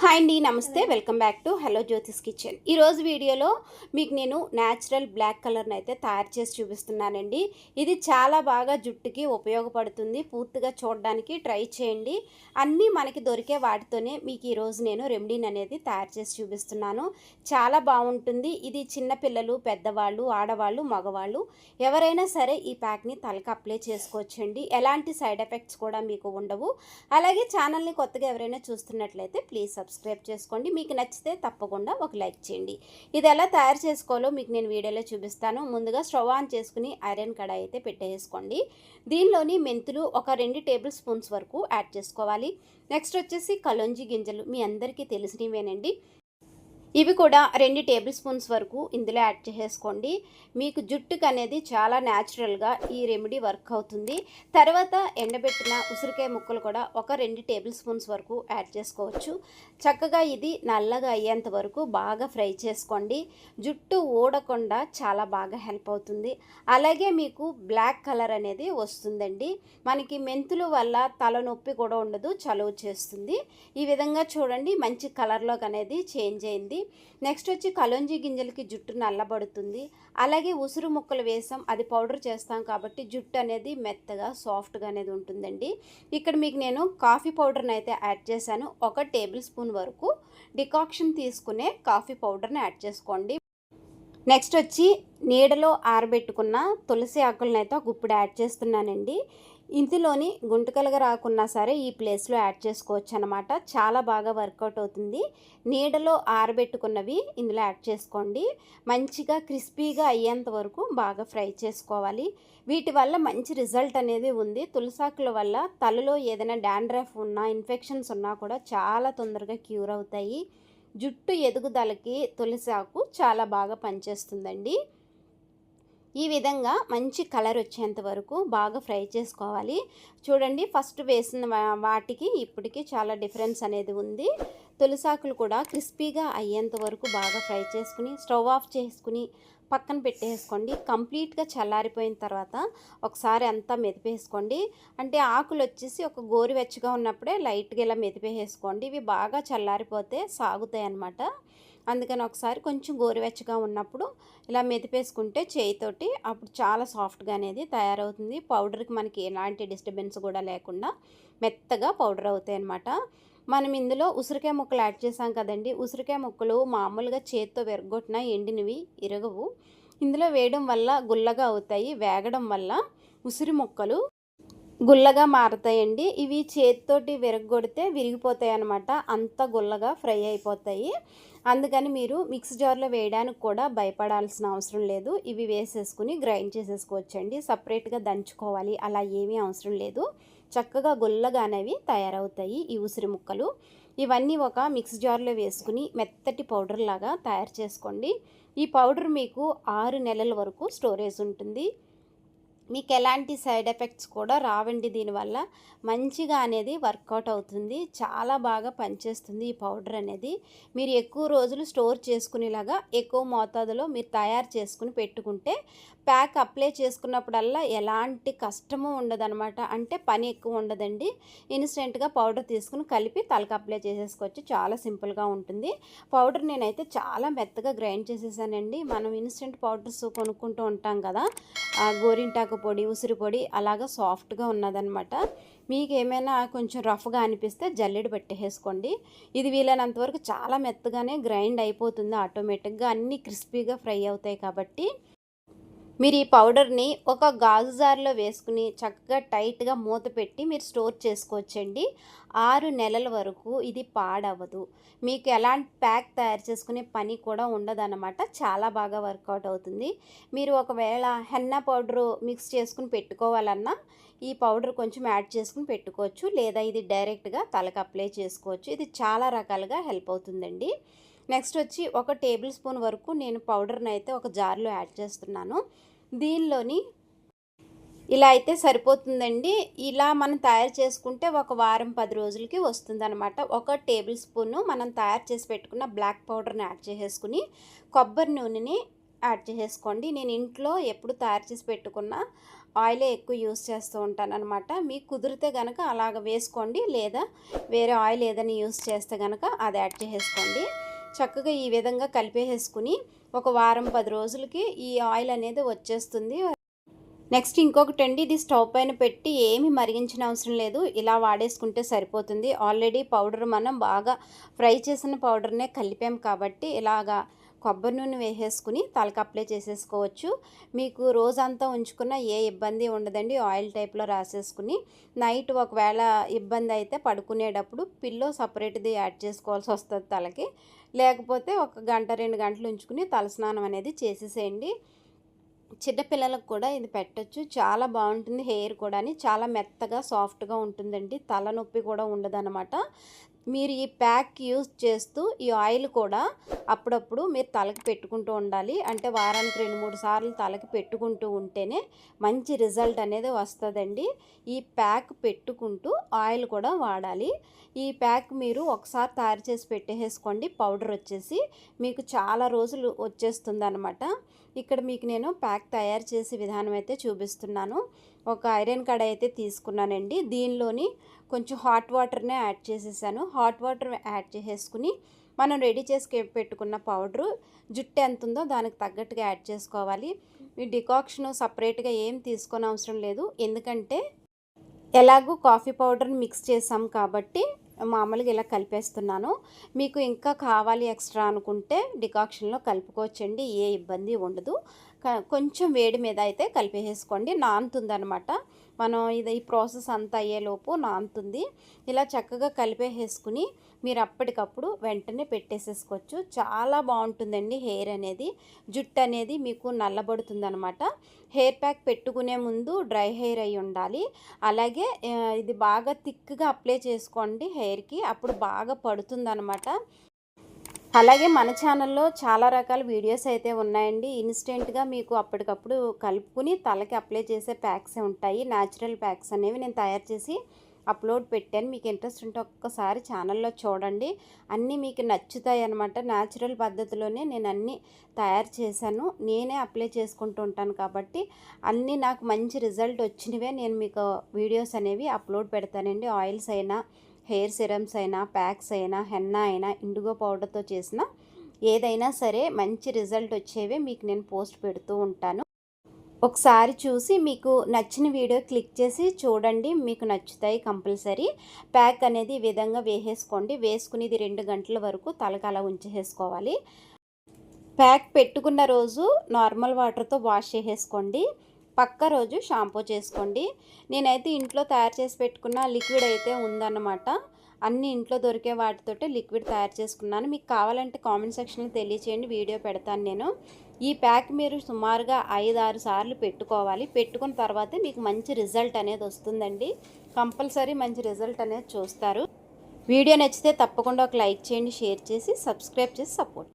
Hi అండి నమస్తే. Welcome back to hello Jyotish kitchen. ఈరోజు వీడియోలో మీకు నేను న్యాచురల్ బ్లాక్ కలర్ని అయితే తయారు చేసి చూపిస్తున్నానండి. ఇది చాలా బాగా జుట్టుకి ఉపయోగపడుతుంది. పూర్తిగా చూడడానికి ట్రై చేయండి. అన్నీ మనకి దొరికే వాటితోనే మీకు ఈరోజు నేను రెమెడీని అనేది తయారు చేసి చూపిస్తున్నాను. చాలా బాగుంటుంది. ఇది చిన్నపిల్లలు పెద్దవాళ్ళు ఆడవాళ్ళు మగవాళ్ళు ఎవరైనా సరే ఈ ప్యాక్ని తలకి అప్లై చేసుకోవచ్చండి. ఎలాంటి సైడ్ ఎఫెక్ట్స్ కూడా మీకు ఉండవు. అలాగే ఛానల్ని కొత్తగా ఎవరైనా చూస్తున్నట్లయితే ప్లీజ్ సబ్స్క్రైబ్ చేసుకోండి. మీకు నచ్చితే తప్పకుండా ఒక లైక్ చేయండి. ఇది ఎలా తయారు చేసుకోవాలో మీకు నేను వీడియోలో చూపిస్తాను. ముందుగా స్టవ్ ఆన్ చేసుకుని ఐరన్ కడాయి అయితే పెట్టేసుకోండి. దీనిలోని మెంతులు ఒక రెండు టేబుల్ స్పూన్స్ వరకు యాడ్ చేసుకోవాలి. నెక్స్ట్ వచ్చేసి కలొంజి గింజలు మీ అందరికీ తెలిసినవేనండి. ఇవి కూడా రెండు టేబుల్ స్పూన్స్ వరకు ఇందులో యాడ్ చేసేసుకోండి మీకు జుట్టుకు అనేది చాలా న్యాచురల్గా ఈ రెమెడీ వర్క్ అవుతుంది. తర్వాత ఎండబెట్టిన ఉసిరికాయ ముక్కలు కూడా ఒక రెండు టేబుల్ స్పూన్స్ వరకు యాడ్ చేసుకోవచ్చు. చక్కగా ఇది నల్లగా అయ్యేంత వరకు బాగా ఫ్రై చేసుకోండి. జుట్టు ఊడకుండా చాలా బాగా హెల్ప్ అవుతుంది. అలాగే మీకు బ్లాక్ కలర్ అనేది వస్తుందండి. మనకి మెంతులు వల్ల తలనొప్పి కూడా ఉండదు చలువ చేస్తుంది. ఈ విధంగా చూడండి మంచి కలర్లోకి అనేది చేంజ్ అయింది. నెక్స్ట్ వచ్చి కలోంజీ గింజలకి జుట్టు నల్లబడుతుంది అలాగే ఉసురు ముక్కలు వేసాం అది పౌడర్ చేస్తాం కాబట్టి జుట్టు అనేది మెత్తగా సాఫ్ట్గా అనేది ఉంటుందండి. ఇక్కడ మీకు నేను కాఫీ పౌడర్ని అయితే యాడ్ చేశాను. ఒక టేబుల్ స్పూన్ వరకు డికాక్షన్ తీసుకునే కాఫీ పౌడర్ని యాడ్ చేసుకోండి. నెక్స్ట్ వచ్చి నీడలో ఆరబెట్టుకున్న తులసి ఆకులను అయితే ఒక గుప్పుడు యాడ్ చేస్తున్నానండి. ఇందులోని గుంటకలుగా రాకున్నా సరే ఈ ప్లేస్లో యాడ్ చేసుకోవచ్చు అనమాట చాలా బాగా వర్కౌట్ అవుతుంది. నీడలో ఆరబెట్టుకున్నవి ఇందులో యాడ్ చేసుకోండి. మంచిగా క్రిస్పీగా అయ్యేంత వరకు బాగా ఫ్రై చేసుకోవాలి. వీటి వల్ల మంచి రిజల్ట్ అనేది ఉంది. తులసాకుల వల్ల తలలో ఏదైనా డాండ్రఫ్ ఉన్నా ఇన్ఫెక్షన్స్ ఉన్నా కూడా చాలా తొందరగా క్యూర్ అవుతాయి. జుట్టు ఎదుగుదలకి తులసాకు చాలా బాగా పనిచేస్తుందండి. ఈ విధంగా మంచి కలర్ వచ్చేంత వరకు బాగా ఫ్రై చేసుకోవాలి. చూడండి ఫస్ట్ వేసిన వాటికి ఇప్పటికి చాలా డిఫరెన్స్ అనేది ఉంది. తులసాకులు కూడా క్రిస్పీగా అయ్యేంత వరకు బాగా ఫ్రై చేసుకుని స్టవ్ ఆఫ్ చేసుకుని పక్కన పెట్టేసుకోండి. కంప్లీట్గా చల్లారిపోయిన తర్వాత ఒకసారి అంతా మెదిపేసుకోండి. అంటే ఆకులు వచ్చేసి ఒక గోరువెచ్చగా ఉన్నప్పుడే లైట్గా ఇలా మెదిపేసుకోండి. ఇవి బాగా చల్లారిపోతే సాగుతాయి అన్నమాట అందుకని ఒకసారి కొంచెం గోరువెచ్చగా ఉన్నప్పుడు ఇలా మెదిపేసుకుంటే చేయితోటి అప్పుడు చాలా సాఫ్ట్గా అనేది తయారవుతుంది. పౌడర్కి మనకి ఎలాంటి డిస్టర్బెన్స్ కూడా లేకుండా మెత్తగా పౌడర్ అవుతాయి అన్నమాట. మనం ఇందులో ఉసిరికాయ ముక్కలు యాడ్ చేసాం కదండి. ఉసిరికాయ ముక్కలు మామూలుగా చేత్తో విరగొట్టినా ఎండినవి ఇరగవు. ఇందులో వేయడం వల్ల గుల్లగా అవుతాయి. వేగడం వల్ల ఉసిరి ముక్కలు గుల్లగా మారుతాయండి. ఇవి చేతితోటి విరగొడితే విరిగిపోతాయి అనమాట అంత గుల్లగా ఫ్రై అయిపోతాయి. అందుకని మీరు మిక్స్ జార్లో వేయడానికి కూడా భయపడాల్సిన అవసరం లేదు. ఇవి వేసేసుకుని గ్రైండ్ చేసేసుకోవచ్చండి. సపరేట్గా దంచుకోవాలి. అలా ఏమీ అవసరం లేదు. చక్కగా గుల్లగానవి తయారవుతాయి ఈ ఉసిరి ముక్కలు. ఇవన్నీ ఒక మిక్స్ జార్లో వేసుకుని మెత్తటి పౌడర్ లాగా తయారు చేసుకోండి. ఈ పౌడర్ మీకు ఆరు నెలల వరకు స్టోరేజ్ ఉంటుంది. మీకు ఎలాంటి సైడ్ ఎఫెక్ట్స్ కూడా రావండి దీనివల్ల. మంచిగా అనేది వర్కౌట్ అవుతుంది. చాలా బాగా పనిచేస్తుంది ఈ పౌడర్ అనేది. మీరు ఎక్కువ రోజులు స్టోర్ చేసుకునేలాగా ఎక్కువ మోతాదులో మీరు తయారు చేసుకుని పెట్టుకుంటే ప్యాక్ అప్లై చేసుకున్నప్పుడల్లా ఎలాంటి కష్టము ఉండదనమాట అంటే పని ఎక్కువ ఉండదండి. ఇన్స్టెంట్గా పౌడర్ తీసుకుని కలిపి తలకు అప్లై చేసేసుకోవచ్చు. చాలా సింపుల్గా ఉంటుంది. పౌడర్ నేనైతే చాలా మెత్తగా గ్రైండ్ చేసేసానండి. మనం ఇన్స్టెంట్ పౌడర్స్ కొనుక్కుంటూ ఉంటాం కదా గోరింటాకు పొడి ఉసిరి పొడి అలాగా సాఫ్ట్గా ఉన్నదనమాట మీకు ఏమైనా కొంచెం రఫ్గా అనిపిస్తే జల్లెడు పెట్టేసుకోండి. ఇది వీలైనంత వరకు చాలా మెత్తగానే గ్రైండ్ అయిపోతుంది ఆటోమేటిక్గా అన్నీ క్రిస్పీగా ఫ్రై అవుతాయి కాబట్టి మీరు ఈ పౌడర్ని ఒక గాజు జార్లో వేసుకుని చక్కగా టైట్గా మూత పెట్టి మీరు స్టోర్ చేసుకోవచ్చండి. ఆరు నెలల వరకు ఇది పాడవదు. మీకు ఎలాంటి ప్యాక్ తయారు చేసుకునే పని కూడా ఉండదన్నమాట. చాలా బాగా వర్కౌట్ అవుతుంది. మీరు ఒకవేళ హెన్నా పౌడరు మిక్స్ చేసుకుని పెట్టుకోవాలన్నా ఈ పౌడర్ కొంచెం యాడ్ చేసుకుని పెట్టుకోవచ్చు. లేదా ఇది డైరెక్ట్గా తలకు అప్లై చేసుకోవచ్చు. ఇది చాలా రకాలుగా హెల్ప్ అవుతుందండి. నెక్స్ట్ వచ్చి ఒక టేబుల్ స్పూన్ వరకు నేను పౌడర్ని అయితే ఒక జార్లో యాడ్ చేస్తున్నాను. దీనిలోని ఇలా అయితే సరిపోతుందండి. ఇలా మనం తయారు చేసుకుంటే ఒక వారం పది రోజులకి వస్తుందన్నమాట. ఒక టేబుల్ స్పూను మనం తయారు చేసి పెట్టుకున్న బ్లాక్ పౌడర్ని యాడ్ చేసేసుకుని కొబ్బరి నూనెని యాడ్ చేసేసుకోండి. నేను ఇంట్లో ఎప్పుడు తయారు చేసి పెట్టుకున్న ఆయిలే ఎక్కువ యూస్ చేస్తూ ఉంటాను అనమాట మీకు కుదిరితే కనుక అలాగ వేసుకోండి. లేదా వేరే ఆయిల్ ఏదైనా యూస్ చేస్తే కనుక అది యాడ్ చేసేసుకోండి. చక్కగా ఈ విధంగా కలిపేసేసుకుని ఒక వారం పది రోజులకి ఈ ఆయిల్ అనేది వచ్చేస్తుంది. నెక్స్ట్ ఇంకొకటి అండి ఇది స్టవ్ పైన పెట్టి ఏమి మరిగించిన అవసరం లేదు. ఇలా వాడేసుకుంటే సరిపోతుంది. ఆల్రెడీ పౌడర్ మనం బాగా ఫ్రై చేసిన పౌడర్నే కలిపాం కాబట్టి ఇలాగా కొబ్బరి నూనె వేసేసుకుని తలకు అప్లై చేసేసుకోవచ్చు. మీకు రోజంతా ఉంచుకున్న ఏ ఇబ్బంది ఉండదండి. ఆయిల్ టైప్లో రాసేసుకుని నైట్ ఒకవేళ ఇబ్బంది అయితే పడుకునేటప్పుడు పిల్లో సపరేట్ది యాడ్ చేసుకోవాల్సి వస్తుంది తలకి. లేకపోతే ఒక గంట రెండు గంటలు ఉంచుకుని తలస్నానం అనేది చేసేసేయండి. చిన్నపిల్లలకు కూడా ఇది పెట్టచ్చు. చాలా బాగుంటుంది హెయిర్ కూడా చాలా మెత్తగా సాఫ్ట్గా ఉంటుందండి. తలనొప్పి కూడా ఉండదనమాట మీరు ఈ ప్యాక్ యూజ్ చేస్తూ ఈ ఆయిల్ కూడా అప్పుడప్పుడు మీరు తలకి పెట్టుకుంటూ ఉండాలి. అంటే వారానికి రెండు మూడు సార్లు తలకి పెట్టుకుంటూ ఉంటేనే మంచి రిజల్ట్ అనేది వస్తుందండి. ఈ ప్యాక్ పెట్టుకుంటూ ఆయిల్ కూడా వాడాలి. ఈ ప్యాక్ మీరు ఒకసారి తయారు చేసి పెట్టేసుకోండి. పౌడర్ వచ్చేసి మీకు చాలా రోజులు వచ్చేస్తుంది అనమాట ఇక్కడ మీకు నేను ప్యాక్ తయారు చేసే విధానం అయితే చూపిస్తున్నాను. ఒక ఐరన్ కడాయి అయితే తీసుకున్నానండి. దీనిలోని కొంచెం హాట్ వాటర్నే యాడ్ చేసేసాను. హాట్ వాటర్ యాడ్ చేసేసుకుని మనం రెడీ చేసి పెట్టుకున్న పౌడరు జుట్టు ఎంత ఉందో దానికి తగ్గట్టుగా యాడ్ చేసుకోవాలి. ఈ డికాక్షన్ సపరేట్గా ఏం తీసుకొని అవసరం లేదు. ఎందుకంటే ఎలాగూ కాఫీ పౌడర్ని మిక్స్ చేసాం కాబట్టి మామూలుగా ఇలా కలిపేస్తున్నాను. మీకు ఇంకా కావాలి ఎక్స్ట్రా అనుకుంటే డికాక్షన్లో కలుపుకోవచ్చండి. ఏ ఇబ్బంది ఉండదు. కొంచెం వేడి మీద అయితే కలిపేసుకోండి నానుతుందనమాట. మనం ఇది ఈ ప్రాసెస్ అంతా అయ్యేలోపు నానుతుంది. ఇలా చక్కగా కలిపేసుకుని మీరు అప్పటికప్పుడు వెంటనే పెట్టేసేసుకోవచ్చు. చాలా బాగుంటుందండి హెయిర్ అనేది. జుట్టు అనేది మీకు నల్లబడుతుందనమాట. హెయిర్ ప్యాక్ పెట్టుకునే ముందు డ్రై హెయిర్ అయి ఉండాలి. అలాగే ఇది బాగా థిక్గా అప్లై చేసుకోండి హెయిర్కి. అప్పుడు బాగా పడుతుంది అలాగే మన ఛానల్లో చాలా రకాల వీడియోస్ అయితే ఉన్నాయండి. ఇన్స్టెంట్గా మీకు అప్పటికప్పుడు కలుపుకుని తలకి అప్లై చేసే ప్యాక్స్ ఉంటాయి. న్యాచురల్ ప్యాక్స్ అనేవి నేను తయారు చేసి అప్లోడ్ పెట్టాను. మీకు ఇంట్రెస్ట్ ఉంటే ఒక్కసారి ఛానల్లో చూడండి. అన్నీ మీకు నచ్చుతాయి అనమాట న్యాచురల్ పద్ధతిలోనే నేను అన్నీ తయారు చేశాను. నేనే అప్లై చేసుకుంటూ ఉంటాను కాబట్టి అన్నీ నాకు మంచి రిజల్ట్ వచ్చినవే. నేను మీకు వీడియోస్ అనేవి అప్లోడ్ పెడతానండి. ఆయిల్స్ అయినా హెయిర్ సిరమ్స్ అయినా ప్యాక్స్ అయినా హెన్నా అయినా ఇండిగో పౌడర్తో చేసిన ఏదైనా సరే మంచి రిజల్ట్ వచ్చేవే మీకు నేను పోస్ట్ పెడుతూ ఉంటాను. ఒకసారి చూసి మీకు నచ్చిన వీడియో క్లిక్ చేసి చూడండి మీకు నచ్చుతాయి కంపల్సరీ. ప్యాక్ అనేది ఈ విధంగా వేసేసుకోండి. వేసుకునేది రెండు గంటల వరకు తలకల ఉంచేసుకోవాలి ప్యాక్ పెట్టుకున్న రోజు నార్మల్ వాటర్తో వాష్ చేసేసుకోండి. పక్క రోజు షాంపూ చేసుకోండి. నేనైతే ఇంట్లో తయారు చేసి పెట్టుకున్న లిక్విడ్ అయితే ఉందన్నమాట. అన్ని ఇంట్లో దొరికే వాటితోటే లిక్విడ్ తయారు చేసుకున్నాను. మీకు కావాలంటే కామెంట్ సెక్షన్లో తెలియచేయండి. వీడియో పెడతాను నేను. ఈ ప్యాక్ మీరు సుమారుగా ఐదు ఆరు సార్లు పెట్టుకోవాలి. పెట్టుకున్న తర్వాతే మీకు మంచి రిజల్ట్ అనేది వస్తుందండి. కంపల్సరీ మంచి రిజల్ట్ అనేది చూస్తారు. వీడియో నచ్చితే తప్పకుండా ఒక లైక్ చేయండి షేర్ చేసి సబ్స్క్రైబ్ చేసి సపోర్ట్.